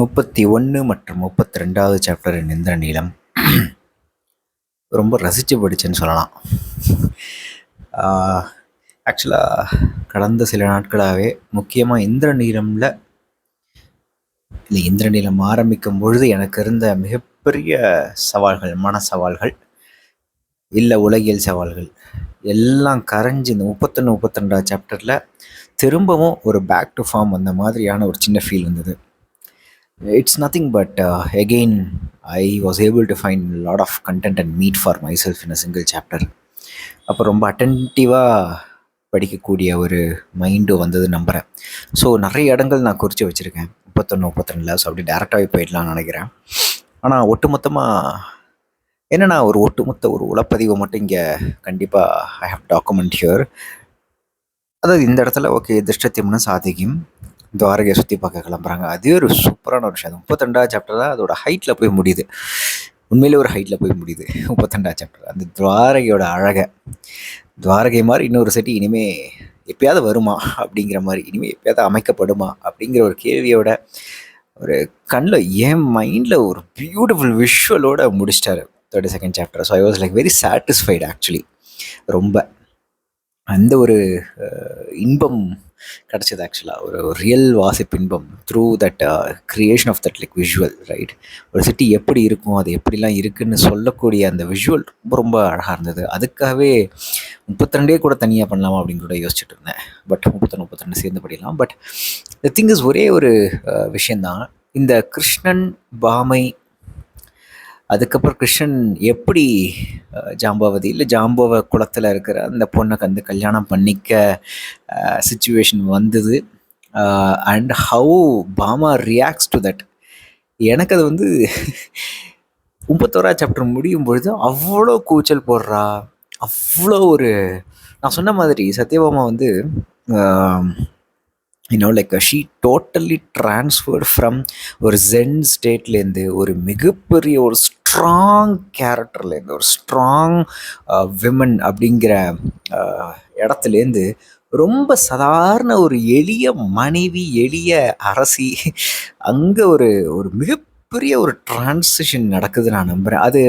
முப்பத்தி ஒன்று மற்றும் முப்பத்தி ரெண்டாவது சாப்டரின் இந்திர நீளம். ரொம்ப ரசித்து படித்தேன்னு சொல்லலாம். ஆக்சுவலாக கடந்த சில நாட்களாகவே முக்கியமாக இந்திர நீளமில் இல்லை இந்திர நீளம் ஆரம்பிக்கும் பொழுது எனக்கு இருந்த மிகப்பெரிய சவால்கள் மன சவால்கள் இல்லை உலகியல் சவால்கள் எல்லாம் கரைஞ்சி இந்த முப்பத்தொன்று முப்பத்தி ரெண்டாவது சாப்டரில் திரும்பவும் ஒரு பேக் டு ஃபார்ம் அந்த மாதிரியான ஒரு சின்ன ஃபீல் வந்தது. It's nothing but again I was able to find lot of content and meat for myself in a single chapter அப்போ ரொம்ப அட்டன்டிவாக படிக்கக்கூடிய ஒரு மைண்டு வந்தது நம்புகிறேன் ஸோ நிறைய இடங்கள் நான் குறித்து வச்சுருக்கேன். முப்பத்தொன்று முப்பத்திரெண்டில் ஸோ அப்படி டேரெக்டாகவே போயிடலாம்னு நினைக்கிறேன். ஆனால் ஒட்டுமொத்தமாக என்னென்னா ஒரு ஒட்டுமொத்த ஒரு உளப்பதிவை மட்டும் இங்கே கண்டிப்பாக ஐ ஹவ் டாக்குமெண்ட் ஹியர் அதாவது இந்த இடத்துல ஓகே திருஷ்டத்தியம்னு சாதிக்கும். துவாரகையை சுற்றி பார்க்க கிளம்புறாங்க. அதே ஒரு சூப்பரான ஒரு விஷயம். முப்பத்தெண்டாவது சாப்டர் தான் அதோட ஹைட்டில் போய் முடியுது. உண்மையிலே ஒரு ஹைட்டில் போய் முடியுது. முப்பத்தெண்டாவது சாப்டர் அந்த துவாரகையோட அழகை. துவாரகை மாதிரி இன்னொரு செட்டி இனிமே எப்பயாவது வருமா அப்படிங்கிற மாதிரி இனிமேல் எப்பயாவது அமைக்கப்படுமா அப்படிங்கிற ஒரு கேள்வியோட ஒரு கண்ணில் என் மைண்டில் ஒரு பியூட்டிஃபுல் விஷுவலோட முடிச்சிட்டாரு thirty second chapter so I was like very satisfied actually ரொம்ப. அந்த ஒரு இன்பம் கிடச்சிது ஆக்சுவலாக ஒரு real வாசிப்பின்பம் through that creation of that like visual right ஒரு சிட்டி எப்படி இருக்கும் அது எப்படிலாம் இருக்குதுன்னு சொல்லக்கூடிய அந்த விஷுவல் ரொம்ப ரொம்ப அழகாக இருந்தது. அதுக்காகவே முப்பத்திரெண்டே கூட தனியாக பண்ணலாமா அப்படின்னு கூட யோசிச்சுட்டு இருந்தேன். பட் முப்பத்தொன்று முப்பத்திரெண்டு சேர்ந்து படிக்கலாம் பட் த திங் இஸ் ஒரே ஒரு uh, விஷயந்தான் இந்த கிருஷ்ணன் பாமை அதுக்கப்புறம் கிருஷ்ணன் எப்படி ஜாம்பவதி இல்லை ஜாம்பவ குளத்தில் இருக்கிற அந்த பொண்ணை வந்து கல்யாணம் பண்ணிக்க சுச்சுவேஷன் வந்தது. And how Bhama reacts to that எனக்கு அது வந்து முப்பத்தோரா சாப்டர் முடியும் பொழுது அவ்வளோ கூச்சல் போடுறா. அவ்வளோ ஒரு நான் சொன்ன மாதிரி சத்யபாமா வந்து you know like she totally transferred from ஒரு ஜென் ஸ்டேட்லேருந்து ஒரு மிகப்பெரிய ஒரு ஸ்ட்ராங் கேரக்டர்லேருந்து ஒரு ஸ்ட்ராங் விமன் அப்படிங்கிற இடத்துலேருந்து ரொம்ப சாதாரண ஒரு எளிய மனைவி எளிய அரசி அங்கே ஒரு ஒரு மிகப்பெரிய ஒரு டிரான்சிஷன் நடக்குது நான் நம்புகிறேன் அது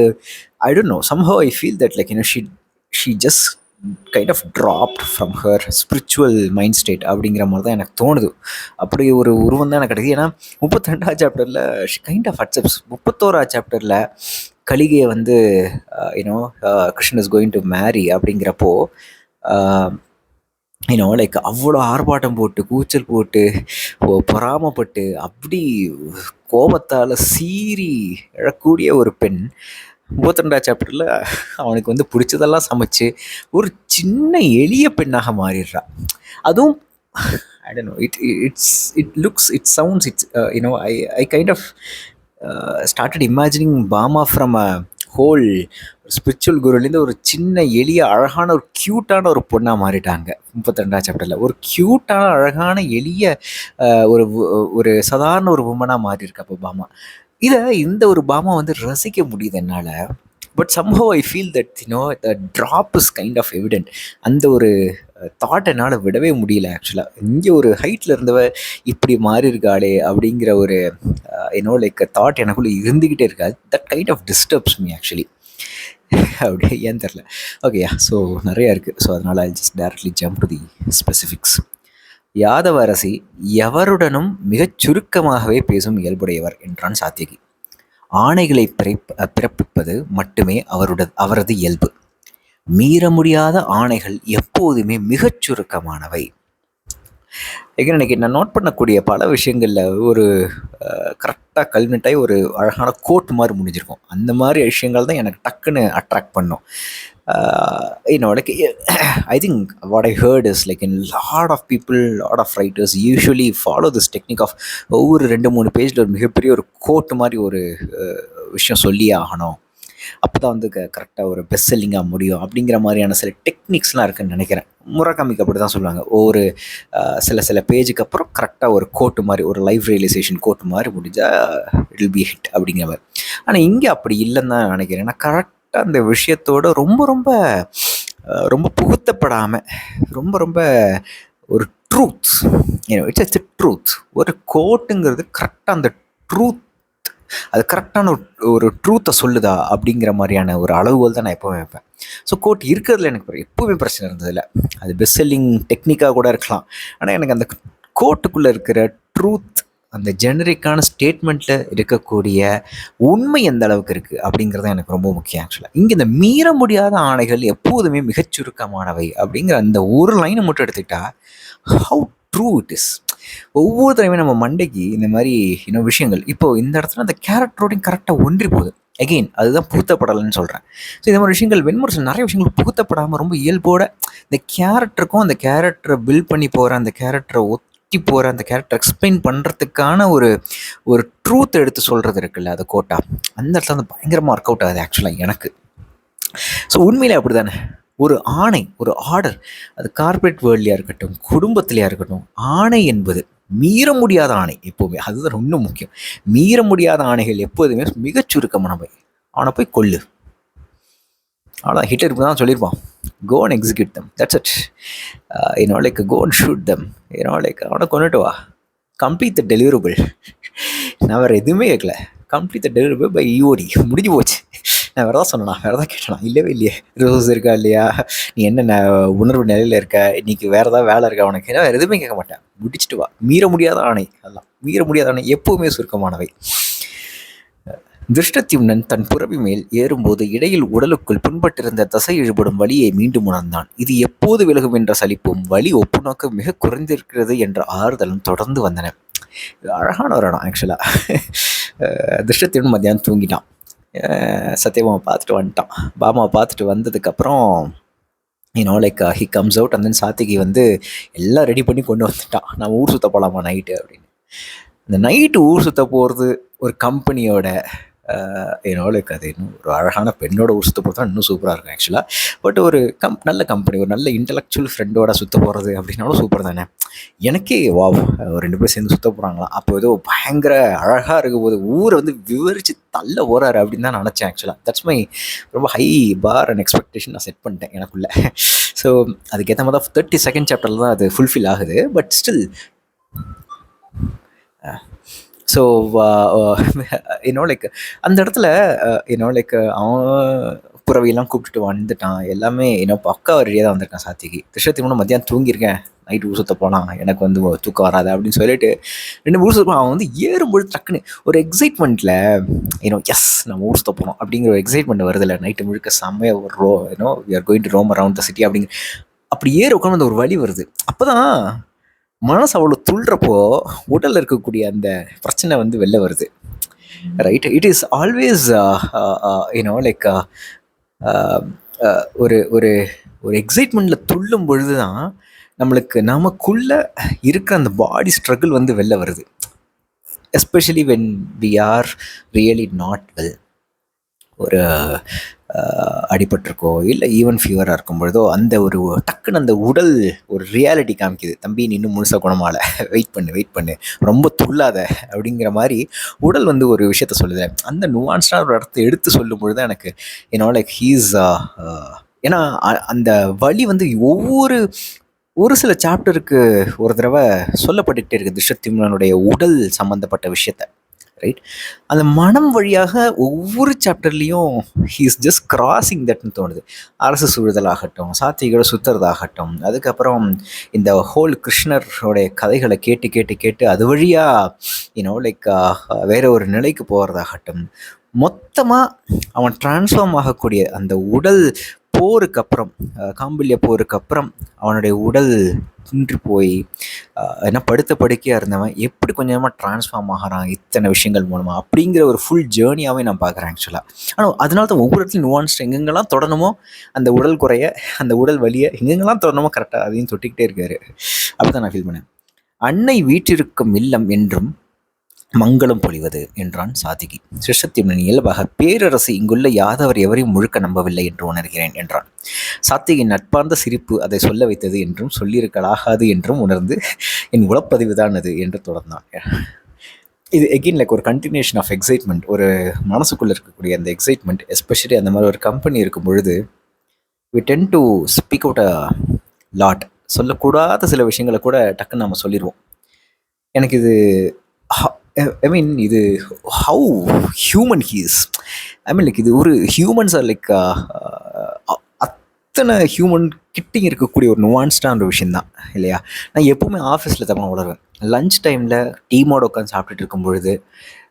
I don't know somehow I feel that like you know she she just kind of dropped from her spiritual mind state அப்படிங்கிற மாதிரி தான் எனக்கு தோணுது. அப்படி ஒரு உருவம் தான் எனக்கு கிடைக்குது. ஏன்னா முப்பத்தி சாப்டரில் சாப்டரில் கைண்ட் ஆஃப் அட்சப்ஸ் முப்பத்தோரா சாப்டரில் கலிகையை வந்து you know Krishnan is going to marry அப்படிங்கிறப்போ யூனோ லைக் அவ்வளோ ஆர்ப்பாட்டம் போட்டு கூச்சல் போட்டு பொறாமப்பட்டு அப்படி கோபத்தால் சீறி எழக்கூடிய ஒரு பெண் முப்பத்திரெண்டாவது சாப்டரில் அவனுக்கு வந்து பிடிச்சதெல்லாம் சமைச்சு ஒரு சின்ன எளிய பெண்ணாக மாறிடுறான் அதுவும் I don't know it it's it looks it sounds it's you know I I kind of started imagining Bhama from a whole spiritual குருலேருந்து ஒரு சின்ன எளிய அழகான ஒரு க்யூட்டான ஒரு பொண்ணாக மாறிட்டாங்க முப்பத்தி ரெண்டாம் சாப்டரில் ஒரு க்யூட்டான அழகான எளிய uh, ஒரு ஒரு சாதாரண ஒரு உமனாக மாறியிருக்கா அப்போ பாமா இதை இந்த ஒரு பாமா வந்து ரசிக்க முடியுது என்னால். But somehow I feel that you know the drop is kind of evident அந்த ஒரு தாட் என்னால் விடவே முடியல ஆக்சுவலாக இங்கே ஒரு ஹைட்டில் இருந்தவ இப்படி மாறி இருக்காளே அப்படிங்கிற ஒரு என்னோ லைக் தாட் எனக்குள்ளே இருந்துக்கிட்டே இருக்காது. That kind of disturbs me actually அப்படியே ஏன் தெரில ஓகேயா ஸோ நிறையா இருக்குது ஸோ அதனால் I just directly jump to the specifics Yadava அரசி எவருடனும் மிகச் சுருக்கமாகவே பேசும் இயல்புடையவர் என்றான் சாத்தியகி ஆணைகளை பிறப்பிப்பது மட்டுமே அவருட அவரது இயல்பு. மீற முடியாத ஆணைகள் எப்போதுமே மிகச் சுருக்கமானவை. இன்னைக்கு நான் நோட் பண்ணக்கூடிய பல விஷயங்களில் ஒரு கரெக்டாக கல்வெட்டாகி ஒரு அழகான கோட் மாதிரி முடிஞ்சிருக்கும். அந்த மாதிரி விஷயங்கள் தான் எனக்கு டக்குன்னு அட்ராக்ட் பண்ணும். You know I think what I heard is like in lot of people lot of writers usually follow this technique of ஒவ்வொரு ரெண்டு மூணு பேஜில் ஒரு மிகப்பெரிய ஒரு கோட் மாதிரி ஒரு uh, விஷயம் சொல்லியே ஆகணும். அப்போ தான் வந்து க கரெக்டாக ஒரு பெஸ்ட் செல்லிங்காக முடியும் அப்படிங்கிற மாதிரியான சில டெக்னிக்ஸ்லாம் இருக்குன்னு நினைக்கிறேன். முறக்காமிக்கு அப்படி தான் சொல்லுவாங்க. ஒவ்வொரு uh, சில சில பேஜுக்கு அப்புறம் கரெக்டாக ஒரு கோட்டு மாதிரி ஒரு லைஃப் ரியலைசேஷன் கோட்டு மாதிரி முடிஞ்சால் இட் வில் பி ஹிட் அப்படிங்கிற மாதிரி ஆனால் இங்கே அப்படி இல்லைன்னு தான் நினைக்கிறேன். ஏன்னா கரெக்ட் அந்த விஷயத்தோட ரொம்ப ரொம்ப ரொம்ப புகுத்தப்படாமல் ரொம்ப ரொம்ப ஒரு ட்ரூத் இட்ஸ் இட்ஸ் ட்ரூத் ஒரு கோட்டுங்கிறது கரெக்டாக அந்த ட்ரூத் அது கரெக்டான ஒரு ஒரு ட்ரூத்தை சொல்லுதா அப்படிங்கிற மாதிரியான ஒரு அளவுகோல் தான் நான் எப்போவும் வைப்பேன். ஸோ கோட் இருக்கிறதுல எனக்கு எப்போவுமே பிரச்சனை இருந்ததில்ல. அது பெஸ்ட் செல்லிங் டெக்னிக்காக கூட இருக்கலாம். ஆனால் எனக்கு அந்த கோட்டுக்குள்ளே இருக்கிற ட்ரூத் அந்த ஜெனரிக்கான ஸ்டேட்மெண்ட்டில் இருக்கக்கூடிய உண்மை எந்த அளவுக்கு இருக்குது அப்படிங்கிறது எனக்கு ரொம்ப முக்கியம் ஆக்சுவலாக இங்கே இந்த மீற முடியாத ஆணைகள் எப்போதுமே மிகச் சுருக்கமானவை அப்படிங்கிற அந்த ஒரு லைனை மட்டும் எடுத்துக்கிட்டா ஹவு ட்ரூ இட் இஸ் ஒவ்வொரு தடவையும் நம்ம மண்டைக்கு இந்த மாதிரி இன்னும் விஷயங்கள். இப்போ இந்த இடத்துல அந்த கேரக்டரோடையும் கரெக்டாக ஒன்றி போகுது. அகெயின் அதுதான் புகுத்தப்படலைன்னு சொல்கிறேன் ஸோ இந்த மாதிரி விஷயங்கள் வெண்முரசு நிறைய விஷயங்கள் புகுத்தப்படாமல் ரொம்ப இயல்போட இந்த கேரக்டருக்கும் அந்த கேரக்டரை பில்ட் பண்ணி போகிற அந்த கேரக்டரை ஒத்து சுற்றி போகிற அந்த கேரக்டர் எக்ஸ்பிளைன் பண்ணுறதுக்கான ஒரு ஒரு ட்ரூத் எடுத்து சொல்கிறது இருக்குல்ல அது கோட்டா. அந்த இடத்துல வந்து பயங்கரமாக ஒர்க் அவுட் ஆகுது ஆக்சுவலாக எனக்கு. ஸோ உண்மையிலே அப்படி தானே ஒரு ஆணை ஒரு ஆர்டர் அது கார்பரேட் வேர்ல்ட்லையாக இருக்கட்டும் குடும்பத்திலையாக இருக்கட்டும் ஆணை என்பது மீற முடியாத ஆணை எப்போவுமே. அதுதான் இன்னும் முக்கியம். மீற முடியாத ஆணைகள் எப்போதுமே மிகச் சுருக்கமானவை அவனை போய் கொள்ளு அவ்வளோ ஹிட்டர் தான் சொல்லியிருப்பான். Go and execute them that's it என்னோட like go and shoot them என்னோட லைக் அவனை கொண்டுட்டு வா. கம்ப்ளீட் த டெலிவரபிள் நான் வேறு எதுவுமே கேட்கல. Complete the deliverable by EOD முடிஞ்சு போச்சு. நான் வேறு தான் சொன்னேன் வேறு தான் கேட்டேனா இல்லவே இல்லையே. ரோஸ் இருக்கா இல்லையா? நீ என்ன உணர்வு நிலையில் இருக்க? இன்னைக்கு வேறு ஏதாவது வேலை இருக்கா உனக்கு? வேறு எதுவுமே கேட்க மாட்டேன். முடிச்சுட்டு வா. மீற முடியாத ஆணை. அதெல்லாம். மீற முடியாத ஆணை. எப்போவுமே சுருக்கமானவை. திருஷ்டத்யும்னன் தன் புறவி மேல் ஏறும்போது இடையில் உடலுக்குள் புண்பட்டிருந்த தசை இழுபடும் வழியை மீண்டும் உணர்ந்தான். இது எப்போது விலகும் என்ற சலிப்பும் வலி ஒப்புநோக்க மிக குறைந்திருக்கிறது என்ற ஆறுதலும் தொடர்ந்து வந்தன. அழகான ஒரு இடம் ஆக்சுவலாக திருஷ்டத்தியுடன் மத்தியானம் தூங்கிட்டான். சத்யபாமா பார்த்துட்டு வந்துட்டான். பாமாவை பார்த்துட்டு வந்ததுக்கப்புறம் you know like he comes out அந்த சாத்திகி வந்து எல்லாம் ரெடி பண்ணி கொண்டு வந்துட்டான். நான் ஊர் சுற்ற போகலாமா நைட்டு அப்படின்னு. இந்த நைட்டு ஊர் சுற்ற போகிறது ஒரு கம்பெனியோட ஏன்னோ லைக் அது இன்னும் ஒரு அழகான பெண்ணோட ஊர் சுற்ற போகிறது இன்னும் சூப்பராக இருக்கும் ஆக்சுவலாக பட் ஒரு கம் நல்ல கம்பெனி ஒரு நல்ல இன்டலெக்சுவல் ஃப்ரெண்டோட சுற்ற போகிறது அப்படின்னாலும் சூப்பர் தானே. எனக்கே வா ரெண்டு பேரும் சேர்ந்து சுற்ற போகிறாங்களா அப்போ ஏதோ பயங்கர அழகாக இருக்கும் போது ஊரை வந்து விவரித்து தள்ள போகிறாரு அப்படின்னு தான் நினச்சேன் ஆக்சுவலாக தட்ஸ் மை ரொம்ப ஹை பார் அண்ட் எக்ஸ்பெக்டேஷன் நான் செட் பண்ணிட்டேன் எனக்குள்ளே. ஸோ அதுக்கேற்ற மாதிரி தான் தேர்ட்டி செகண்ட் சாப்டரில் தான் அது ஃபுல்ஃபில் ஆகுது. பட் ஸ்டில் ஸோ என்னோ லைக் அந்த இடத்துல uh, என்னோ லைக் அவன் புறவையெல்லாம் கூப்பிட்டுட்டு வந்துட்டான். எல்லாமே என்ன பக்கா ரெடியாக தான் வந்திருக்கான் சாத்திக்கு. திருஷத்தி மூணு மத்தியானம் தூங்கியிருக்கேன். நைட்டு ஊர் சுத்த போனான். எனக்கு வந்து தூக்கம் வராது அப்படின்னு சொல்லிட்டு ரெண்டு ஊர் சுத்த அவன் வந்து ஏறும்பொழுது டக்குன்னு ஒரு எக்ஸைட்மெண்ட்டில் ஏன்னோ எஸ் நம்ம ஊர் சுத்த போகிறோம் அப்படிங்கிற ஒரு எக்ஸைட்மெண்ட் வருதில்ல. நைட்டு முழுக்க செம்மையாக ஒரு ரோ ஏன்னோ we are going to roam around the city அப்படிங்கிற அப்படி ஏற உட்காந்து ஒரு வழி வருது. அப்போ தான் மனசு அவ்வளோ துள்ளுறப்போ உடலில் இருக்கக்கூடிய அந்த பிரச்சனை வந்து வெளில வருது. Right it is always you know like ஒரு ஒரு ஒரு எக்ஸைட்மெண்ட்டில் துள்ளும் பொழுது தான் நம்மளுக்கு நமக்குள்ளே இருக்கிற அந்த பாடி ஸ்ட்ரகிள் வந்து வெளில வருது. Especially when we are really not well ஒரு அடிபட்டிருக்கோ இல்லை ஈவன் ஃபீவராக இருக்கும் பொழுதோ அந்த ஒரு டக்குன்னு அந்த உடல் ஒரு ரியாலிட்டி காமிக்குது. தம்பி நீ இன்னும் முழுசாக குணமால வெயிட் பண்ணு வெயிட் பண்ணு. ரொம்ப துள்ளாத. அப்படிங்கிற மாதிரி உடல் வந்து ஒரு விஷயத்த சொல்லுது. அந்த நுவான்ஸ்டாக ஒரு இடத்த எடுத்து சொல்லும் பொழுது எனக்கு என்னோட லைக் ஹீஸ் ஏன்னா அந்த வழி வந்து ஒவ்வொரு ஒரு சில சாப்டருக்கு ஒரு தடவை சொல்லப்பட்டுகிட்டே இருக்குது திஷத்திம்லனுடைய உடல் சம்மந்தப்பட்ட விஷயத்த. ரைட் அந்த மனம் வழியாக ஒவ்வொரு சாப்டர்லேயும் இஸ் ஜஸ்ட் கிராசிங் தட்னு தோணுது. அரசு சூழுதலாகட்டும் சாத்திகளை சுத்துறதாகட்டும் அதுக்கப்புறம் இந்த ஹோல் கிருஷ்ணரோடைய கதைகளை கேட்டு கேட்டு கேட்டு அது வழியாக யூனோ லைக் வேற ஒரு நிலைக்கு போகிறதாகட்டும் மொத்தமாக அவன் டிரான்ஸ்ஃபார்ம் ஆகக்கூடிய அந்த உடல் போருக்கு அப்புறம் காம்பில்ய போருக்கு அப்புறம் அவனுடைய உடல் குன்று போய் என்ன படுத்த படுக்கையாக இருந்தவன் எப்படி கொஞ்சமாக ட்ரான்ஸ்ஃபார்ம் ஆகிறான் இத்தனை விஷயங்கள் மூலமாக அப்படிங்கிற ஒரு ஃபுல் ஜேர்னியாகவே நான் பார்க்குறேன் ஆக்சுவலாக ஆனால் அதனால தான் ஒவ்வொரு இடத்துலையும் நுவான்ஸ் எங்கெங்கெல்லாம் தொடணுமோ அந்த உடல் குறைய அந்த உடல் வலியை எங்கெங்கெல்லாம் தொடணுமோ கரெக்டாக அதையும் தொட்டிக்கிட்டே இருக்காரு. அப்படி தான் நான் ஃபீல் பண்ணேன். அன்னை வீட்டிற்கும் இல்லம் என்றும் மங்களம் பொழிவது என்றான் சாதிகி. சிஷத்தியமன் இயல்பாக பேரரசு இங்குள்ள யாதவர் எவரையும் முழுக்க நம்பவில்லை என்று உணர்கிறேன் என்றான். சாத்திகின் நட்பார்ந்த சிரிப்பு அதை சொல்ல வைத்தது என்றும் சொல்லியிருக்கலாகாது என்றும் உணர்ந்து என் உளப்பதிவு தான் அது என்று தொடர்ந்தான். இது எகெயின் லைக் ஒரு கண்டினியூஷன் ஆஃப் எக்ஸைட்மெண்ட் ஒரு மனசுக்குள்ளே இருக்கக்கூடிய அந்த எக்ஸைட்மெண்ட் எஸ்பெஷலி அந்த மாதிரி ஒரு கம்பெனி இருக்கும் பொழுது we tend to speak out a lot சொல்லக்கூடாத சில விஷயங்களை கூட டக்குன்னு நம்ம சொல்லிடுவோம் எனக்கு இது ஐ மீன் இது how human he's I mean like இது ஒரு ஹியூமன்ஸ் ஆர் லைக் அத்தனை ஹியூமன் கிட்டிங் இருக்கக்கூடிய ஒரு நுவான்ஸ்டான ஒரு விஷயம் தான் இல்லையா? நான் எப்போவுமே ஆஃபீஸில் தப்பாக உணர்வேன் லஞ்ச் டைமில் டீமோட உட்காந்து சாப்பிட்டுட்டு இருக்கும் பொழுது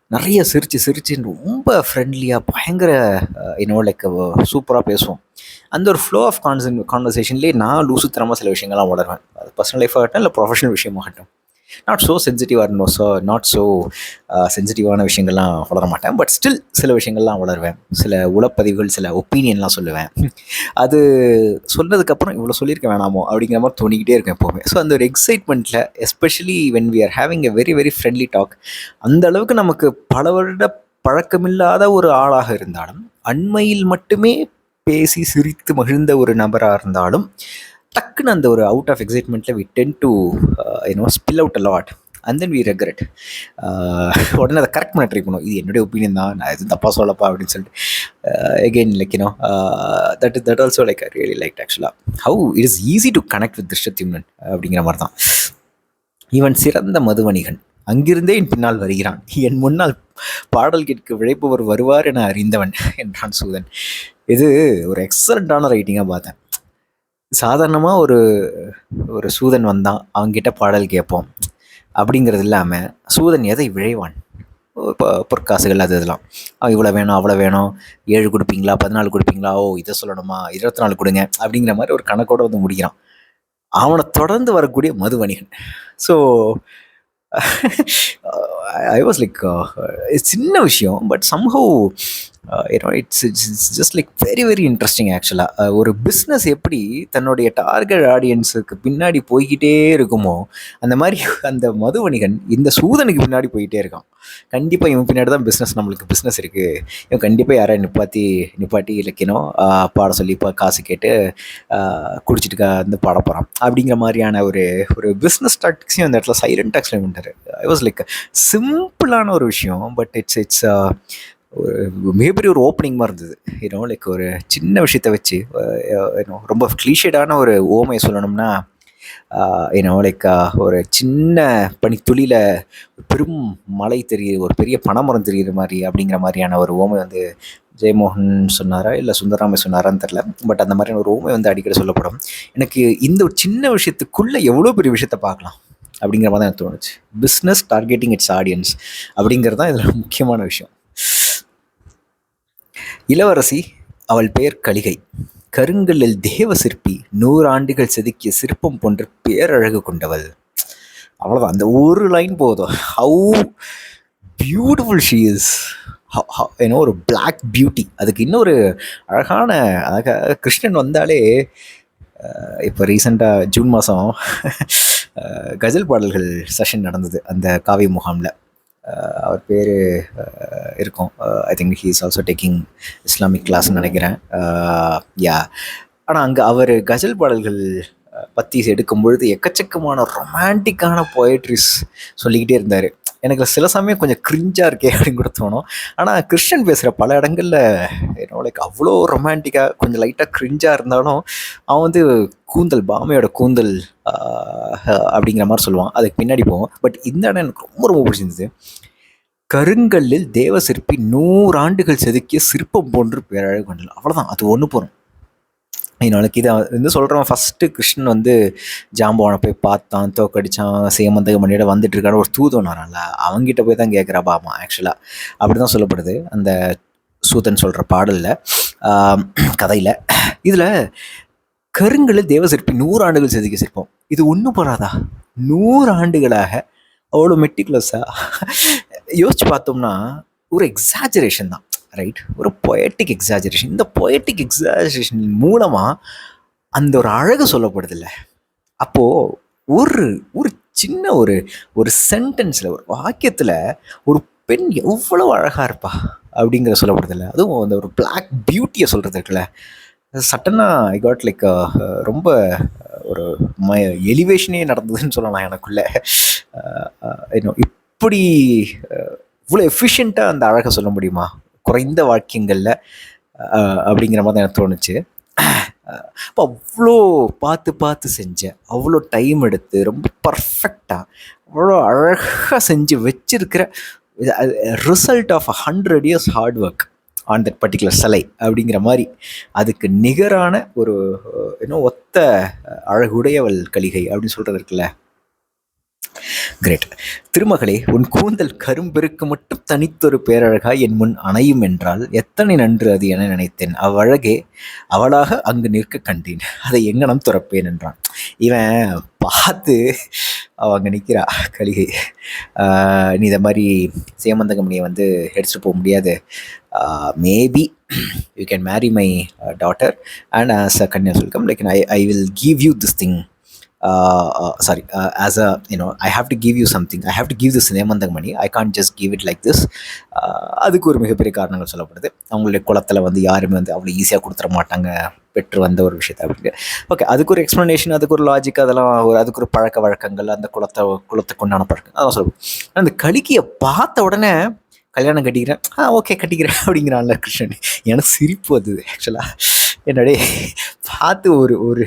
நிறைய சிரித்து சிரித்து ரொம்ப ஃப்ரெண்ட்லியாக பயங்கர இன்னோ லைக் சூப்பராக பேசுவோம். அந்த ஒரு ஃப்ளோ ஆஃப் கான்சன் கான்வர்சேஷன்லேயே நான் லூசுத்தனமாக சில விஷயங்கள்லாம் உணர்வேன் அது பர்சனல் லைஃபாகட்டும் இல்லை ப்ரொஃபஷனல் விஷயமாகட்டும். நாட் ஸோ சென்சிட்டிவாக இருந்தோம் ஸோ நாட் ஸோ சென்சிட்டிவான விஷயங்கள்லாம் வளர மாட்டேன். பட் ஸ்டில் சில விஷயங்கள்லாம் வளருவேன். சில உளப்பதிவுகள் சில ஒப்பீனியன்லாம் சொல்லுவேன். அது சொன்னதுக்கப்புறம் இவ்வளோ சொல்லியிருக்க வேணாமோ அப்படிங்கிற மாதிரி தோணிக்கிட்டே இருக்கும் எப்போவுமே. ஸோ அந்த ஒரு எக்ஸைட்மெண்ட்டில் especially when we are having a very very friendly talk அந்த அளவுக்கு நமக்கு பல வருட பழக்கமில்லாத ஒரு ஆளாக இருந்தாலும் அண்மையில் மட்டுமே பேசி சிரித்து மகிழ்ந்த ஒரு நபராக இருந்தாலும் டக்குன்னு அந்த ஒரு out of எக்ஸைட்மெண்ட்டில் we tend to you know spill out a lot and then we regret உடனே அதை கரெக்ட் பண்ண ட்ரை பண்ணுவோம். இது என்னுடைய ஒப்பீனியன் தான். நான் எதுவும் தப்பாக சொல்லப்பா அப்படின்னு சொல்லிட்டு. Again like you know that is that also like I really like ஆக்சுவலாக how it is easy to connect with Dhrishtadyumnan அப்படிங்கிற மாதிரி தான். இவன் சிறந்த மதுவணிகன். அங்கிருந்தே என் பின்னால் வருகிறான். என் முன்னால் பாடல் கேட்க விழைப்பவர் வருவார் என அறிந்தவன் என்றான் சூதன். இது ஒரு எக்ஸலண்ட்டான ரைட்டிங்காக பார்த்தேன். சாதாரணமாக ஒரு ஒரு சூதன் வந்தான் அவங்ககிட்ட பாடல் கேட்போம். அப்படிங்கிறது இல்லாமல் சூதன் எதை விழைவான்? இப்போ பொற்காசுகள் அது இதெல்லாம். இவ்வளோ வேணும் அவ்வளோ வேணும் ஏழு கொடுப்பீங்களா பதினாலு கொடுப்பீங்களா ஓ இதை சொல்லணுமா இருபத்தி நாலு கொடுங்க அப்படிங்கிற மாதிரி ஒரு கணக்கோடு வந்து முடிக்கிறான். அவனை தொடர்ந்து வரக்கூடிய மதுவணிகன். ஸோ ஐ வாஸ் லைக் சின்ன விஷயம் but somehow you know it's it's just like very very interesting ஆக்சுவலாக ஒரு பிஸ்னஸ் எப்படி தன்னுடைய டார்கெட் ஆடியன்ஸுக்கு பின்னாடி போய்கிட்டே இருக்குமோ அந்த மாதிரி அந்த மதுவணிகன் இந்த சூதனுக்கு பின்னாடி போய்கிட்டே இருக்கான். கண்டிப்பாக இவன் பின்னாடி தான் பிஸ்னஸ் நம்மளுக்கு பிஸ்னஸ் இருக்குது இவன் கண்டிப்பாக யாரையும் நிப்பாத்தி நிப்பாட்டி இலக்கணும் பாட சொல்லி இப்போ காசு கேட்டு குடிச்சிட்டு வந்து பாட போகிறான் அப்படிங்கிற மாதிரியான ஒரு ஒரு பிஸ்னஸ் டாக்ஸையும் அந்த இடத்துல சைலண்ட் எக்ஸ்பிளைன் பண்ணுறாரு ஐ வாஸ் லைக் சிம்பிளான ஒரு விஷயம் பட் இட்ஸ் இட்ஸ் மிகப்பெரிய ஒரு ஓப்பனிங் மாதிரி இருந்தது. ஏன்னோ லைக் ஒரு சின்ன விஷயத்த வச்சு ஏன்னோ ரொம்ப கிளீஷேடான ஒரு ஓமையை சொல்லணும்னா ஏன்னோ லைக் ஒரு சின்ன பனித்துளியில் பெரும் மலை தெரியுது ஒரு பெரிய பனைமரம் தெரியுற மாதிரி அப்படிங்கிற மாதிரியான ஒரு ஓமை வந்து ஜெயமோகன் சொன்னாரா இல்லை சுந்தராமை சொன்னாரான்னு தெரில பட் அந்த மாதிரியான ஒரு ஓமை வந்து அடிக்கடி சொல்லப்படும். எனக்கு இந்த ஒரு சின்ன விஷயத்துக்குள்ளே எவ்வளோ பெரிய விஷயத்த பார்க்கலாம் அப்படிங்கிற மாதிரி தான் எனக்கு தோணுச்சு. பிஸ்னஸ் டார்கெட்டிங் இட்ஸ் ஆடியன்ஸ் அப்படிங்கிறது தான் இதில் முக்கியமான விஷயம். இளவரசி அவள் பெயர் கலிகை. கருங்கல்லில் தேவ சிற்பி நூறு ஆண்டுகள் செதுக்கிய சிற்பம் போன்ற பேரழகு கொண்டவள். அவ்வளோதான் அந்த ஒரு லைன் போதும். ஹவு பியூட்டிஃபுல் ஷீ இஸ் ஏன்னோ ஒரு பிளாக் பியூட்டி அதுக்கு இன்னொரு அழகான அழகாக கிருஷ்ணன் வந்தாலே இப்போ ரீசெண்டாக ஜூன் மாதம் கஜல் பாடல்கள் செஷன் நடந்தது அந்த காவிய முகாமில். அவர் பேர் இருக்கும். I think he is also taking Islamic கிளாஸ்ன்னு நினைக்கிறேன். யா ஆனால் அங்கே அவர் கஜல் பாடல்கள் பற்றி எடுக்கும் பொழுது எக்கச்சக்கமான ரொமான்டிக்கான போயட்ரிஸ் சொல்லிக்கிட்டே இருந்தார். எனக்கு சில சமயம் கொஞ்சம் க்ரிஞ்சாக இருக்கே அப்படின்னு கூட தோணும். ஆனால் கிறிஸ்டின் பேசுகிற பல இடங்களில் என்னோட லைக் அவ்வளோ ரொமான்டிக்காக கொஞ்சம் லைட்டாக க்ரிஞ்சாக இருந்தாலும் அவன் வந்து கூந்தல் பாமையோட கூந்தல் அப்படிங்கிற மாதிரி சொல்லுவான். அதுக்கு பின்னாடி போவோம். பட் இந்த இடம் எனக்கு ரொம்ப ரொம்ப பிடிச்சிருந்தது. கருங்கல்லில் தேவ சிற்பி நூறாண்டுகள் செதுக்கிய சிற்பம் போன்று பேரழகு கொண்டல் அவ்வளோதான் அது ஒன்று போகிறோம் நாளைக்கு இதை வந்து சொல்கிறவன் ஃபஸ்ட்டு கிருஷ்ணன் வந்து ஜாம்பவானை போய் பார்த்தான் தோக்கடிச்சான் சேமந்தக மணியோட வந்துட்டு இருக்கான ஒரு தூதன் வரான்ல அவங்ககிட்ட போய் தான் கேட்குறா பாமா ஆக்சுவலாக அப்படி தான் சொல்லப்படுது அந்த சூதன் சொல்கிற பாடலில். கதையில். இதில் கருங்கலில் தேவசிற்பி நூறு ஆண்டுகள் செதுக்கி சிற்பம். இது ஒன்றும் போகாதா நூறு ஆண்டுகளாக அவ்வளோ மெட்டிகுலஸாக யோசிச்சு பார்த்தோம்னா ஒரு எக்ஸாஜரேஷன் தான். ரைட் ஒரு பொயட்டிக் எக்ஸாஜரேஷன் இந்த பொயட்டிக் எக்ஸாஜரேஷன் மூலமாக அந்த ஒரு அழகு சொல்லப்படுதில்ல. அப்போது ஒரு ஒரு சின்ன ஒரு ஒரு சென்டென்ஸில் ஒரு வாக்கியத்தில் ஒரு பெண் எவ்வளோ அழகாக இருப்பா அப்படிங்கிற சொல்லப்படுதில்ல. அதுவும் அந்த ஒரு பிளாக் பியூட்டியை சொல்கிறது இருக்குல்ல. சட்டனாக ஐ காட் லைக் ரொம்ப ஒரு ம எலிவேஷனே நடந்ததுன்னு சொல்லலாம் எனக்குள்ள. இன்னும் இப்படி இவ்வளோ எஃபிஷியண்ட்டாக அந்த அழகை சொல்ல முடியுமா? குறைந்த வாக்கியங்களில் அப்படிங்கிற மாதிரி எனக்கு தோணுச்சு. அப்போ அவ்வளோ பார்த்து பார்த்து செஞ்சேன். அவ்வளோ டைம் எடுத்து ரொம்ப பர்ஃபெக்டாக அவ்வளோ அழகாக செஞ்சு வச்சிருக்கிற result of hundred years hard work on that particular சிலை அப்படிங்கிற மாதிரி அதுக்கு நிகரான ஒரு இன்னும் ஒத்த அழகுடையவள் கலிகை அப்படின்னு சொல்கிறது இருக்குல்ல. கிரேட் திருமகளே உன் கூந்தல் கரும்பெருக்கு மட்டும் தனித்தொரு பேரழகாய் என் முன் அணையும் என்றால் எத்தனை நன்று அது என நினைத்தேன். அவ்வழகே அவளாக அங்கு நிற்க கண்டேன். அதை எங்கனம் துறப்பேன் என்றான். இவன் பார்த்து அவள் அங்கே நிற்கிறா கலிகை நீ இதை மாதிரி சேமந்தகமணியை வந்து எடுத்துகிட்டு போக முடியாது. Maybe you can marry my daughter and as a kanya shulkam like I I will give you this thing sorry as a you know I have to give you something I have to give this நேமந்தங் money I can't just give it like this அதுக்கு ஒரு மிகப்பெரிய காரணங்கள் சொல்லப்படுது. அவங்களுடைய குளத்தில் வந்து யாருமே வந்து அவ்வளோ ஈஸியாக கொடுத்துட மாட்டாங்க. பெற்று வந்த ஒரு விஷயத்தை அப்படின்னு. ஓகே அதுக்கு ஒரு எக்ஸ்ப்ளனேஷன் அதுக்கு ஒரு லாஜிக் அதெல்லாம் ஒரு அதுக்கு ஒரு பழக்க வழக்கங்கள் அந்த குளத்தை குளத்துக்கு உண்டான பழக்கம் அதான் சொல்லுவோம். அந்த கலிக்கியை பார்த்த உடனே கல்யாணம் கட்டிக்கிறேன். ஆ ஓகே கட்டிக்கிறேன் அப்படிங்கிறான்ல கிருஷ்ணன். எனக்கு சிரிப்பு அது ஆக்சுவலாக என்னடே பார்த்து ஒரு ஒரு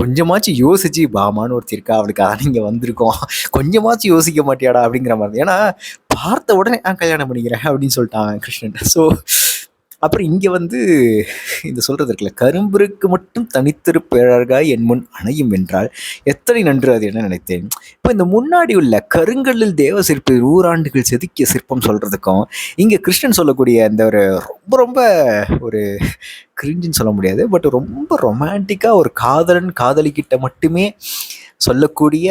கொஞ்சமாச்சும் யோசிச்சு பாமான்னு ஒருத்தர் இருக்கா அவளுக்கு நீங்கள் வந்திருக்கோம். கொஞ்சமாச்சும் யோசிக்க மாட்டியாடா அப்படிங்கிற மாதிரி. ஏன்னா பார்த்த உடனே நான் கல்யாணம் பண்ணிக்கிறேன் அப்படின்னு சொல்லிட்டான் கிருஷ்ணன். ஸோ அப்புறம் இங்கே வந்து இந்த சொல்கிறது இருக்குல்ல கரும்புருக்கு மட்டும் தனித்திரு என் முன் அணையும் என்றால் எத்தனை நன்று அது என்ன நினைத்தேன். இப்போ இந்த முன்னாடி உள்ள கருங்கல்லில் தேவ சிற்பி ஊராண்டுகள் செதுக்கிய சிற்பம் சொல்கிறதுக்கும் இங்கே கிருஷ்ணன் சொல்லக்கூடிய அந்த ஒரு ரொம்ப ரொம்ப ஒரு கிரிஞ்சின்னு சொல்ல முடியாது பட் ரொம்ப ரொமான்டிக்காக ஒரு காதலன் காதலிக்கிட்ட மட்டுமே சொல்லக்கூடிய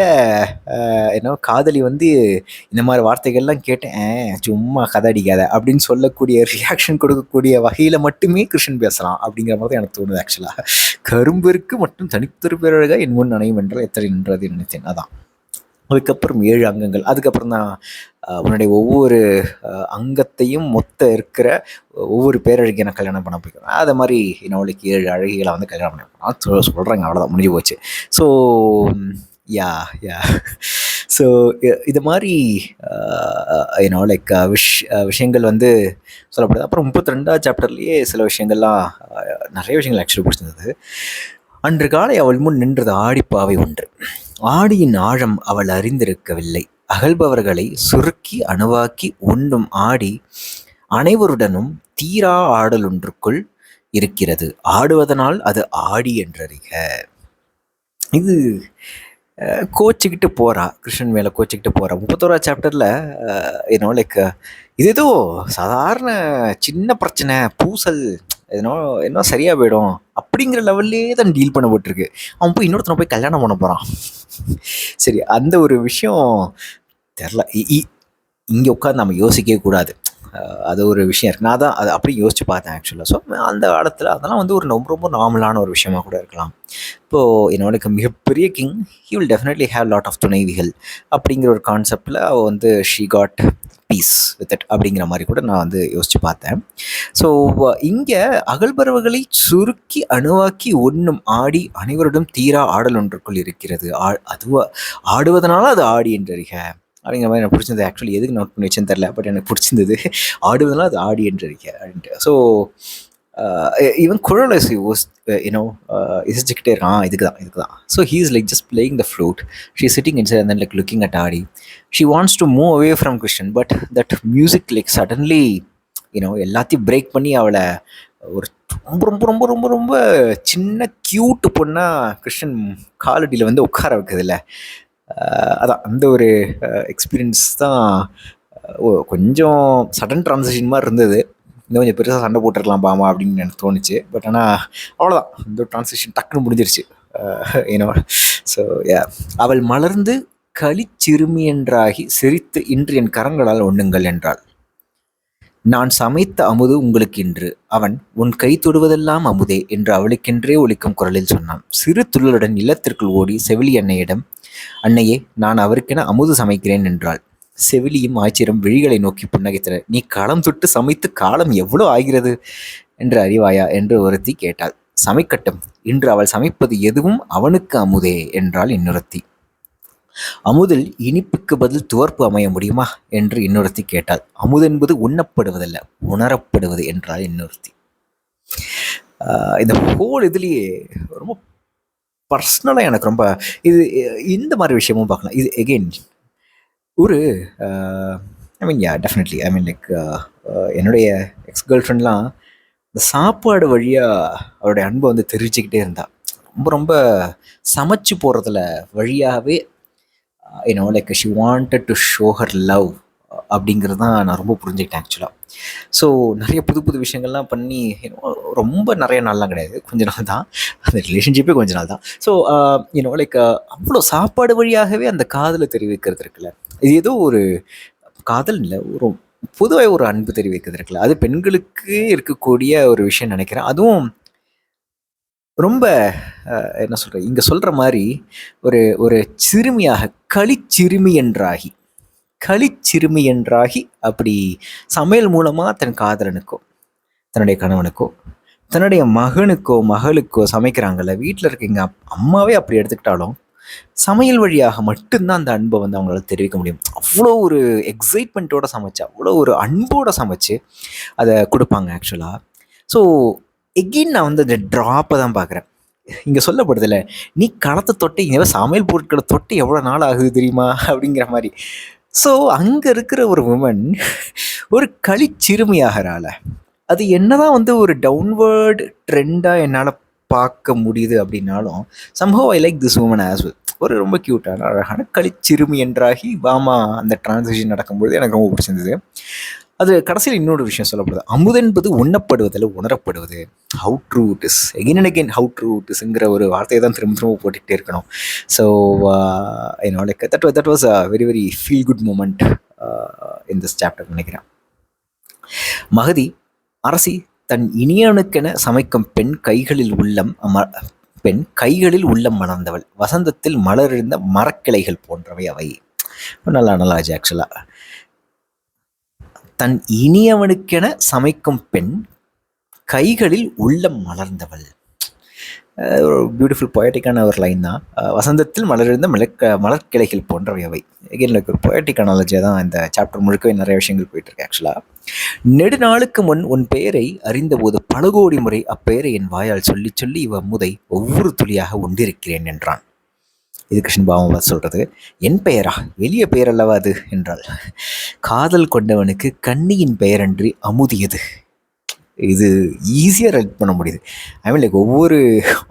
என்ன காதலி வந்து இந்த மாதிரி வார்த்தைகள்லாம் கேட்டேன். சும்மா கதை அடிக்காத அப்படின்னு சொல்லக்கூடிய ரியாக்ஷன் கொடுக்கக்கூடிய வகையில் மட்டுமே கிருஷ்ணன் பேசலாம் அப்படிங்கிற மாதிரி தான் எனக்கு தோணுது ஆக்சுவலாக கரும்பிற்கு மட்டும் தனித்தொரு பேரழகாக என் முன் நினைவு என்றால் எத்தனை நின்றது நினைத்தேன். அதான். அதுக்கப்புறம் ஏழு அங்கங்கள். அதுக்கப்புறம் தான் உன்னுடைய ஒவ்வொரு அங்கத்தையும் மொத்த இருக்கிற ஒவ்வொரு பேரழகியை நான் கல்யாணம் பண்ண போய்க்கிறேன் அதை மாதிரி இன்னொழுக்கு ஏழு அழகிகளை வந்து கல்யாணம் பண்ண சொல்கிறேங்க அவ்வளோதான் முடிஞ்சு போச்சு. ஸோ யா யா. ஸோ இது மாதிரி ஏன்னோ லைக் விஷ் விஷயங்கள் வந்து சொல்லப்படுது. அப்புறம் முப்பத்தி ரெண்டாவது சாப்டர்லேயே சில விஷயங்கள்லாம் நிறைய விஷயங்கள் ஆக்சுவலி பிடிச்சிருந்தது. அன்று காலை அவள் முன் நின்றது ஆடிப்பாவை ஒன்று. ஆடியின் ஆழம் அவள் அறிந்திருக்கவில்லை. அகழ்பவர்களை சுருக்கி அணுவாக்கி உண்ணும் ஆடி அனைவருடனும் தீரா ஆடலொன்றுக்குள் இருக்கிறது. ஆடுவதனால் அது ஆடி என்றறிக. இது கோச்சிக்கிட்டு போகிறா கிருஷ்ணன் மேலே கோச்சிக்கிட்டு போகிறா முப்பத்தோரா சாப்டரில் என்னோ லைக் இது ஏதோ சாதாரண சின்ன பிரச்சனை பூசல் எதனோ என்ன சரியாக போயிடும் அப்படிங்கிற லெவல்லே தான் டீல் பண்ணப்பட்டிருக்கு. அவன் போய் இன்னொருத்தனை போய் கல்யாணம் பண்ண போகிறான் சரி அந்த ஒரு விஷயம் தெரில. இங்கே உட்காந்து நம்ம யோசிக்கவே கூடாது. அது ஒரு விஷயம் இருக்குது நான் தான் அதை அப்படியே யோசிச்சு பார்த்தேன் ஆக்சுவலாக ஸோ அந்த காலத்தில் அதெல்லாம் வந்து ஒரு ரொம்ப ரொம்ப நார்மலான ஒரு விஷயமா கூட இருக்கலாம். இப்போது என்னோட மிகப்பெரிய king he will definitely have lot of துணைவிகள் அப்படிங்கிற ஒரு கான்செப்டில் அவள் வந்து she got peace with it அப்படிங்கிற மாதிரி கூட நான் வந்து யோசித்து பார்த்தேன். ஸோ இங்கே அகழ்பறவைகளை சுருக்கி அணுவாக்கி ஒன்றும் ஆடி அனைவரிடம் தீரா ஆடல் ஒன்றுக்குள் இருக்கிறது. ஆ அதுவாக ஆடுவதனால அது ஆடி என்றறிக. அப்படிங்கிற மாதிரி எனக்கு பிடிச்சிருந்தது ஆக்சுவலி எதுக்கு நோட் பண்ணி வச்சேன்னு தெரில பட் எனக்கு பிடிச்சிருந்தது ஆடுவதெல்லாம் அது ஆடி என்று இருக்கேன் அப்படின்ட்டு. ஸோ ஈவன் குழலஸ் யூஸ் யூனோ இசைச்சிக்கிட்டே இருக்கான் இதுக்கு தான் இதுக்கு தான். So he is like just playing the flute she sitting inside and like looking at Aadi she wants to move away from Krishnan but that music like suddenly you know எல்லாத்தையும் break பண்ணி அவளை ஒரு ரொம்ப ரொம்ப ரொம்ப ரொம்ப ரொம்ப சின்ன க்யூட்டு பொண்ணாக கிருஷ்ணன் காலடியில் வந்து உட்கார வைக்கிறதுல. Uh, அதான் அந்த ஒரு uh, எக்ஸ்பீரியன்ஸ் தான் uh, கொஞ்சம் சடன் ட்ரான்சிஷன் மாதிரி இருந்தது. இன்னும் கொஞ்சம் பெருசாக சண்டை போட்டுருக்கலாம் பாமா அப்படின்னு எனக்கு தோணுச்சு. பட் ஆனால் அவ்வளோதான் இந்த ட்ரான்ஸ்லேஷன் டக்குன்னு முடிஞ்சிருச்சு. ஏன்னோ ஸோ யா அவள் மலர்ந்து களிச்சிறுமி என்றாகி சிரித்து இன்று என் கரங்களால் ஒண்ணுங்கள் என்றாள். நான் சமைத்த அமுது உங்களுக்கு இன்று. அவன் உன் கை தொடுவதெல்லாம் அமுதே என்று அவளுக்கென்றே ஒழிக்கும் குரலில் சொன்னான். சிறு துள்ளலுடன் இல்லத்திற்குள் ஓடி செவிலி அன்னையிடம் அன்னையே நான் அவருக்கென அமுது சமைக்கிறேன் என்றாள். செவிலியும் ஆச்சரியம் விழிகளை நோக்கி புன்னகைத்தனர். நீ களம் தொட்டு சமைத்து காலம் எவ்வளோ ஆகிறது? என்று அறிவாயா? என்று ஒருத்தி கேட்டாள். சமைக்கட்டும். இன்று அவள் சமைப்பது எதுவும் அவனுக்கு அமுதே என்றாள் இன்னொருத்தி. அமுதில் இனிப்புக்கு பதில் துவர்ப்பு அமைய முடியுமா? என்று இன்னொருத்தி கேட்டாள். அமுதென்பது உண்ணப்படுவதல்ல உணரப்படுவது என்றாள் இன்னொருத்தி. இந்த ஹோல் இதுலேயே ரொம்ப பர்சனலாக எனக்கு ரொம்ப இது இந்த மாதிரி விஷயமும் பார்க்கலாம். இது எகெயின் ஒரு I mean yeah definitely I mean like என்னுடைய எக்ஸ் கேர்ள் ஃப்ரெண்ட்லாம் இந்த சாப்பாடு வழியாக அவருடைய அன்பை வந்து தெரிவிச்சுக்கிட்டே இருந்தா. ரொம்ப ரொம்ப சமைச்சு போகிறதுல வழியாகவே you know like she wanted to show her love அப்படிங்கிறது தான் நான் ரொம்ப புரிஞ்சுக்கிட்டேன் ஆக்சுவலாக ஸோ நிறைய புது புது விஷயங்கள்லாம் பண்ணி ரொம்ப நிறைய நாள்லாம் கிடையாது. கொஞ்ச நாள் தான். அந்த ரிலேஷன்ஷிப்பே கொஞ்ச நாள் தான். ஸோ யூனோ லைக் அவ்வளோ சாப்பாடு வழியாகவே அந்த காதலை தெரிவிக்கிறது இருக்குல்ல. இது ஏதோ ஒரு காதல் இல்லை ஒரு பொதுவாக ஒரு அன்பு தெரிவிக்கிறது இருக்குல்ல. அது பெண்களுக்கு இருக்கக்கூடிய ஒரு விஷயம் நினைக்கிறேன். அதுவும் ரொம்ப uh, என்ன சொல்கிறது இங்கே சொல்கிற மாதிரி ஒரு ஒரு சிறுமியாக களிச்சிறுமி என்றாகி களிச்சிறுமி என்றாகி அப்படி சமையல் மூலமாக தன் காதலனுக்கோ தன்னுடைய கணவனுக்கோ தன்னுடைய மகனுக்கோ மகளுக்கோ சமைக்கிறாங்கல்ல வீட்டில் இருக்கீங்க அம்மாவே அப்படி எடுத்துக்கிட்டாலும் சமையல் வழியாக மட்டும்தான் அந்த அன்பை வந்து அவங்களால தெரிவிக்க முடியும். அவ்வளோ ஒரு எக்ஸைட்மெண்ட்டோட சமைச்சு அவ்வளோ ஒரு அன்போடு சமைச்சு அதை கொடுப்பாங்க ஆக்சுவலாக ஸோ எகெயின் நான் வந்து அந்த ட்ராப்பை தான் பார்க்குறேன் இங்கே சொல்லப்படுதில்ல நீ களத்தை தொட்டு இங்கே சமையல் பொருட்களை தொட்டு எவ்வளோ நாள் ஆகுது தெரியுமா? அப்படிங்கிற மாதிரி. ஸோ அங்கே இருக்கிற ஒரு உமன் ஒரு களிச்சிறுமியாகிறாள். அது என்னதான் வந்து ஒரு டவுன்வேர்டு ட்ரெண்டாக என்னால் பார்க்க முடியுது அப்படின்னாலும் சம்பவம் I like this woman as well ஒரு ரொம்ப க்யூட்டான அழகான களிச்சிறுமி என்றாகி வாமா அந்த டிரான்சேக்ஷன் நடக்கும்பொழுது எனக்கு ரொம்ப பிடிச்சிருந்தது. அது கடைசியில் இன்னொரு விஷயம் சொல்லப்படுது. அமுதென்பது உண்ணப்படுவதில் உணரப்படுவது. How true it is again and again how true it இஸ்ங்கிற ஒரு வார்த்தையை தான் திரும்ப திரும்ப போட்டுக்கிட்டே இருக்கணும். ஸோ என்னோட like that that was a very very feel good moment in this chapter நினைக்கிறேன். மகதி அரசி தன் இனியனுக்கென சமைக்கும் பெண் கைகளில் உள்ளம் ம- பெண் கைகளில் உள்ளம் மணந்தவள். வசந்தத்தில் மலர்ந்த மரக்கிளைகள் போன்றவை அவை. நல்லா நல்லா ஆக்சுவலாக தன் இனியவனுக்கென சமைக்கும் பெண் கைகளில் உள்ளம் மலர்ந்தவள். ஒரு பியூட்டிஃபுல் பொயட்டிக்கான ஒரு லைன் தான். வசந்தத்தில் மலர்ந்த மலக்க மலர்கிளைகள் போன்றவை அவை. எனக்கு லைக் ஒரு பொயட்டிக் அனாலஜியாக தான் இந்த சாப்டர் முழுக்கவே நிறைய விஷயங்கள் போயிட்டுருக்கு ஆக்சுவலாக நெடுநாளுக்கு முன் உன் பெயரை அறிந்தபோது பல கோடி முறை அப்பெயரை என் வாயால் சொல்லி சொல்லி இவ முதை ஒவ்வொரு துளியாக உண்டிருக்கிறேன் என்றான். இது கிருஷ்ண பாவம் சொல்கிறது என் பெயரா? எளிய பெயர் அல்லவா அது? என்றால் காதல் கொண்டவனுக்கு கண்ணியின் பெயரன்றி அமுதியது. இது ஈஸியாக ரைட் பண்ண முடியுது. ஐ மீன் லைக் ஒவ்வொரு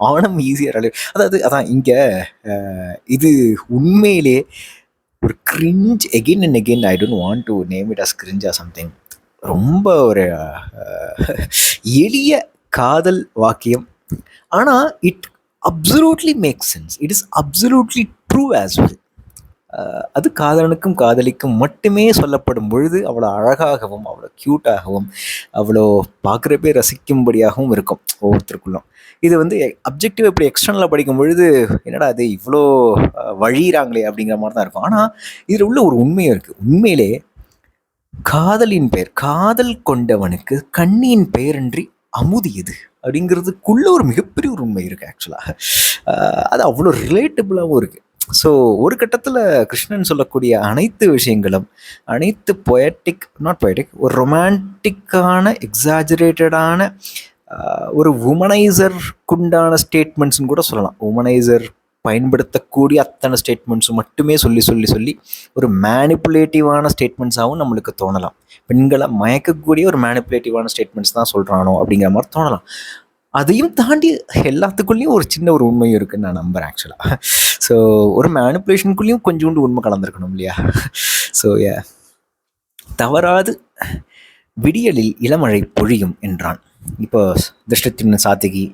ஆணம் ஈஸியாக ரைட் அதாவது அதான் இங்கே இது உண்மையிலே ஒரு cringe again and again I don't want to name it as cringe or something ரொம்ப ஒரு எளிய காதல் வாக்கியம். ஆனால் it absolutely make sense it is absolutely true as well அது காதலனுக்கும் காதலிக்கும் மட்டுமே சொல்லப்படும் பொழுது அவ்வளோ அழகாகவும் அவ்வளோ க்யூட்டாகவும் அவ்வளோ பார்க்குறப்பே ரசிக்கும்படியாகவும் இருக்கும் ஒவ்வொருத்தருக்குள்ளும். இது வந்து அப்ஜெக்டிவ் இப்படி எக்ஸ்டர்னலாக படிக்கும் பொழுது என்னடா அது இவ்வளோ வழியிறாங்களே அப்படிங்கிற மாதிரி தான் இருக்கும். ஆனால் இதில் உள்ள ஒரு உண்மையும் இருக்குது உண்மையிலே காதலின் பெயர் காதல் கொண்டவனுக்கு கண்ணியின் பெயரின்றி அமுதியது அப்படிங்கிறதுக்குள்ளே ஒரு மிகப்பெரிய ஒரு உண்மை இருக்குது ஆக்சுவலாக அது அவ்வளோ ரிலேட்டபுளாகவும் இருக்குது ஸோ ஒரு கட்டத்தில் கிருஷ்ணன் சொல்லக்கூடிய அனைத்து விஷயங்களும் அனைத்து பொயட்டிக் நாட் பொயட்டிக் ஒரு ரொமான்டிக்கான எக்ஸாஜரேட்டடான ஒரு உமனைசருக்குண்டான ஸ்டேட்மெண்ட்ஸ்னு கூட சொல்லலாம். உமனைசர் பயன்படுத்தக்கூடிய அத்தனை ஸ்டேட்மெண்ட்ஸும் மட்டுமே சொல்லி சொல்லி சொல்லி ஒரு மேனிப்புலேட்டிவான ஸ்டேட்மெண்ட்ஸாகவும் நம்மளுக்கு தோணலாம். பெண்களை மயக்கக்கூடிய ஒரு மேனிப்புலேட்டிவான ஸ்டேட்மெண்ட்ஸ் தான் சொல்கிறானோ அப்படிங்கிற மாதிரி தோணலாம். அதையும் தாண்டி எல்லாத்துக்குள்ளேயும் ஒரு சின்ன ஒரு உண்மையும் இருக்குன்னு நான் நம்புகிறேன் ஆக்சுவலாக ஸோ ஒரு மேனிப்புலேஷனுக்குள்ளேயும் கொஞ்சோண்டு உண்மை கலந்துருக்கணும் இல்லையா? ஸோ ஏ தவறாது விடியலில் இளமழை பொழியும் என்றான். இப்போ திருஷ்டத்தின் Satyaki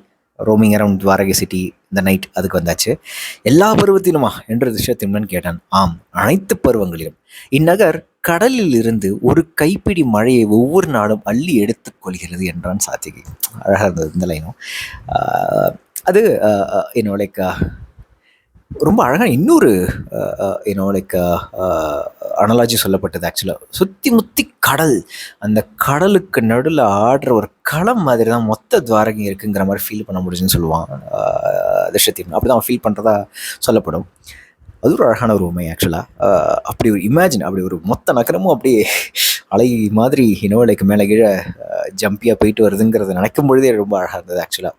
roaming around Dwaraka city இந்த நைட் அதுக்கு வந்தாச்சு. எல்லா பருவத்திலுமா என்று திருஷ்டத்தின் கேட்டான். ஆம் அனைத்து பருவங்களிலும். இந்நகர் கடலில் இருந்து ஒரு கைப்பிடி மழையை ஒவ்வொரு நாளும் அள்ளி எடுத்துக் கொள்கிறது என்றான் சாத்திகி. அழகாக இருந்தது இந்த லைனும் அது என்னோட லைக் ரொம்ப அழகாக இன்னொரு என்னோ லைக் அனலாஜி சொல்லப்பட்டது ஆக்சுவலாக சுற்றி முத்தி கடல் அந்த கடலுக்கு நடுவில் ஆடுற ஒரு களம் மாதிரி தான் மொத்த துவாரகம் இருக்குங்கிற மாதிரி ஃபீல் பண்ண முடிஞ்சுன்னு சொல்லுவான் திஷத்தின் அப்படி தான் ஃபீல் பண்ணுறதா சொல்லப்படும். அது ஒரு அழகான ஒரு உண்மை ஆக்சுவலாக அப்படி ஒரு இமேஜின் அப்படி ஒரு மொத்த நகரமும் அப்படியே அலை மாதிரி இன்னோ லைக் மேலே கீழே ஜம்பியாக போயிட்டு வருதுங்கிறத நினைக்கும் பொழுதே ரொம்ப அழகாக இருந்தது ஆக்சுவலாக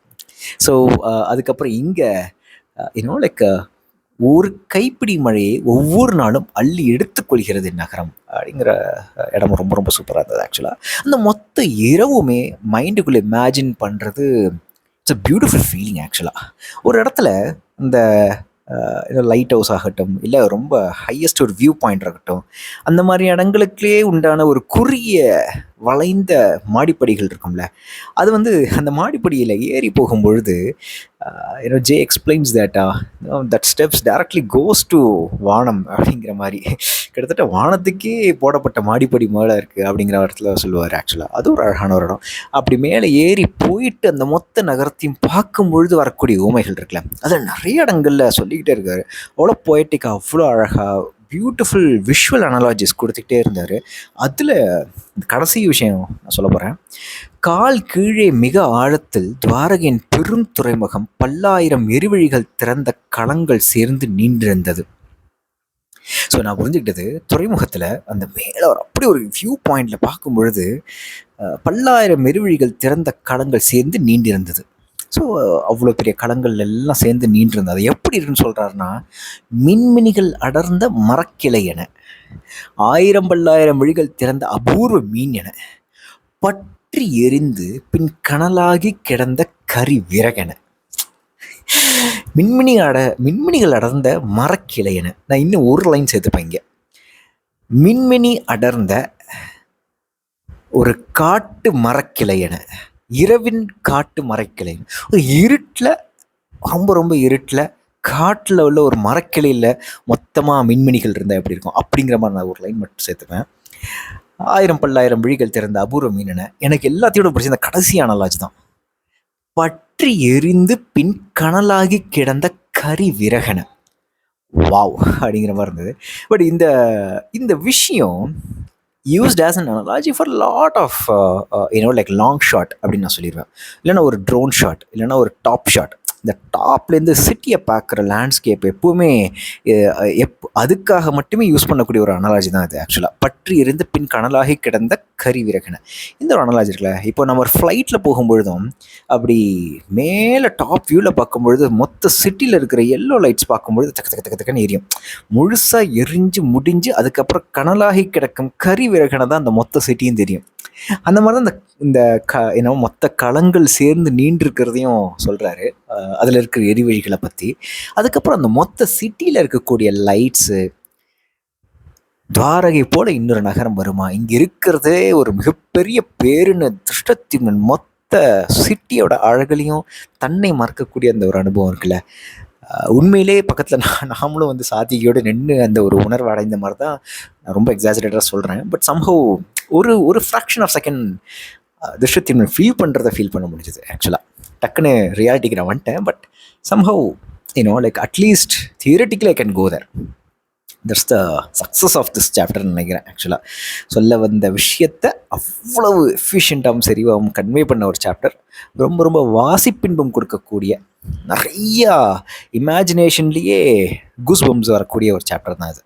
ஸோ அதுக்கப்புறம் இங்கே இன்னோ லைக் ஒரு கைப்பிடி மழையை ஒவ்வொரு நாளும் அள்ளி எடுத்துக்கொள்கிறது நகரம். அப்படிங்கிற இடம் ரொம்ப ரொம்ப சூப்பராக இருந்தது ஆக்சுவலாக அந்த மொத்த இரவுமே மைண்டுக்குள்ளே இமேஜின் பண்ணுறது இட்ஸ் அ பியூட்டிஃபுல் ஃபீலிங் ஆக்சுவலாக ஒரு இடத்துல இந்த லைட் ஹவுஸ் ஆகட்டும் இல்லை ரொம்ப ஹையஸ்ட் ஒரு வியூ பாயிண்ட் இருக்கட்டும் அந்த மாதிரி இடங்களுக்கே உண்டான ஒரு குறுகிய வளைந்த மாடிப்படிகள் இருக்கும்ல அது வந்து அந்த மாடிப்படியில் ஏறி போகும் பொழுது யூனோ ஜே explains தேட்டா that steps directly goes to வானம் அப்படிங்கிற மாதிரி. கிட்டத்தட்ட வானத்துக்கே போடப்பட்ட மாடிப்படி மேலே இருக்குது அப்படிங்கிற இடத்துல சொல்லுவார் ஆக்சுவலாக அது ஒரு அழகான ஒரு இடம். அப்படி மேலே ஏறி போயிட்டு அந்த மொத்த நகரத்தையும் பார்க்கும் பொழுது வரக்கூடிய ஊமைகள் இருக்குல்ல அதில் நிறைய இடங்களில் சொல்லிக்கிட்டே இருக்காரு. அவ்வளோ போய்ட்டிக்காக அவ்வளோ அழகாக பியூட்டிஃபுல் விஷுவல் அனாலஜிஸ் கொடுத்துக்கிட்டே இருந்தார். அதில் கடைசி விஷயம் நான் சொல்ல போகிறேன் கால் கீழே மிக ஆழத்தில் துவாரகையின் பெரும் துறைமுகம் பல்லாயிரம் எரிவழிகள் திறந்த களங்கள் சேர்ந்து நீண்டிருந்தது. ஸோ நான் புரிஞ்சுக்கிட்டது துறைமுகத்தில் அந்த மேலே ஒரு அப்படி ஒரு வியூ பாயிண்டில் பார்க்கும் பொழுது பல்லாயிரம் எரிவழிகள் திறந்த களங்கள் சேர்ந்து நீண்டிருந்தது. ஸோ அவ்வளோ பெரிய களங்கள் எல்லாம் சேர்ந்து நீண்டிருந்தது. அது எப்படி இருக்குன்னு சொல்கிறாருன்னா மின்மினிகள் அடர்ந்த மரக்கிளை என. ஆயிரம் பல்லாயிரம் வழிகள் திறந்த அபூர்வ மீன் என. பற்றி எரிந்து பின் கனலாகி கிடந்த கறி விறகென மின்மினி அட மின்மினிகள் அடர்ந்த மரக்கிளை என. நான் இன்னும் ஒரு லைன் சேர்த்துப்பேன் இங்கே. மின்மினி அடர்ந்த ஒரு காட்டு மரக்கிளை என. இரவின் காட்டு மரக்கிளை. ஒரு இருட்டில் ரொம்ப ரொம்ப இருட்டில் காட்டில் உள்ள ஒரு மரக்கிளையில் மொத்தமாக மின்மினிகள் இருந்தால் எப்படி இருக்கும்? அப்படிங்கிற மாதிரி நான் ஒரு லைன் மட்டும் சேர்த்துப்பேன். ஆயிரம் பல்லாயிரம் விழிகள் திறந்த அபூர்வ மீனனை எனக்கு எல்லாத்தையோட பிடிச்ச இந்த கடைசியான லாஜ் தான். பற்றி எரிந்து பின் கனலாகி கிடந்த கரி விறகன. வாவ்! அப்படிங்கிற மாதிரி இருந்தது. பட் இந்த இந்த விஷயம் used as an analogy for lot of you know like long shot அப்படின்னு நான் சொல்லிடுவேன். இல்லைன்னா ஒரு ட்ரோன் ஷாட் இல்லைன்னா ஒரு டாப் ஷாட் இந்த டாப்லேருந்து சிட்டியை பார்க்குற லேண்ட்ஸ்கேப் எப்போவுமே எப் அதுக்காக மட்டுமே யூஸ் பண்ணக்கூடிய ஒரு அனலாஜி தான் இது ஆக்சுவலாக பற்றி இருந்து பின் கனலாகி கிடந்த கரிவிறகனை இந்த ஒரு அனலாஜி இருக்குல்ல இப்போ நம்ம ஒரு ஃப்ளைட்டில் போகும்பொழுதும் அப்படி மேலே டாப் வியூவில் பார்க்கும்பொழுது மொத்த சிட்டியில் இருக்கிற எல்லோ லைட்ஸ் பார்க்கும்பொழுது தக்க தக்க தக்க தக்கன்னு எரியும். முழுசாக எரிஞ்சு முடிஞ்சு அதுக்கப்புறம் கனலாகி கிடக்கும் கரிவிறகனை தான் அந்த மொத்த சிட்டியும் தெரியும். அந்த மாதிரி தான் இந்த இந்த க என்ன மொத்த களங்கள் சேர்ந்து நீண்டிருக்கிறதையும் சொல்கிறாரு அதில் இருக்கிற எரிவழிகளை பற்றி அதுக்கப்புறம் அந்த மொத்த சிட்டியில் இருக்கக்கூடிய லைட்ஸு துவாரகை போல இன்னொரு நகரம் வருமா? இங்கே இருக்கிறதே ஒரு மிகப்பெரிய பேருன்னு திருஷ்டத்தின் மொத்த சிட்டியோட அழகுலையும் தன்னை மறக்கக்கூடிய அந்த ஒரு அனுபவம் இருக்குல்ல. உண்மையிலே பக்கத்தில் நான் நாமளும் வந்து சாத்திகையோடு நின்று அந்த ஒரு உணர்வு அடைந்த மாதிரி தான் நான் ரொம்ப எக்ஸாஜரேட்டராக சொல்கிறேன் பட் சம்ஹவ் ஒரு ஒரு ஃப்ராக்ஷன் ஆஃப் செகண்ட் திருஷ்டத்தின் ஃபீல் பண்ணுறதை ஃபீல் பண்ண முடிஞ்சது ஆக்சுவலாக டக்குன்னு ரியாலிட்டிக்கு நான் வந்துட்டேன். But somehow you know like at least theoretically I can go there that's the success of this சாப்டர்னு நினைக்கிறேன் ஆக்சுவலாக சொல்ல வந்த விஷயத்தை அவ்வளவு எஃபிஷியண்ட்டாகவும் சரிவாகவும் கன்வே பண்ண ஒரு சாப்டர் ரொம்ப ரொம்ப வாசிப்பின்பம் கொடுக்கக்கூடிய நிறையா இமேஜினேஷன்லேயே கூஸ் பம்ஸ் வரக்கூடிய ஒரு சாப்டர் தான் அது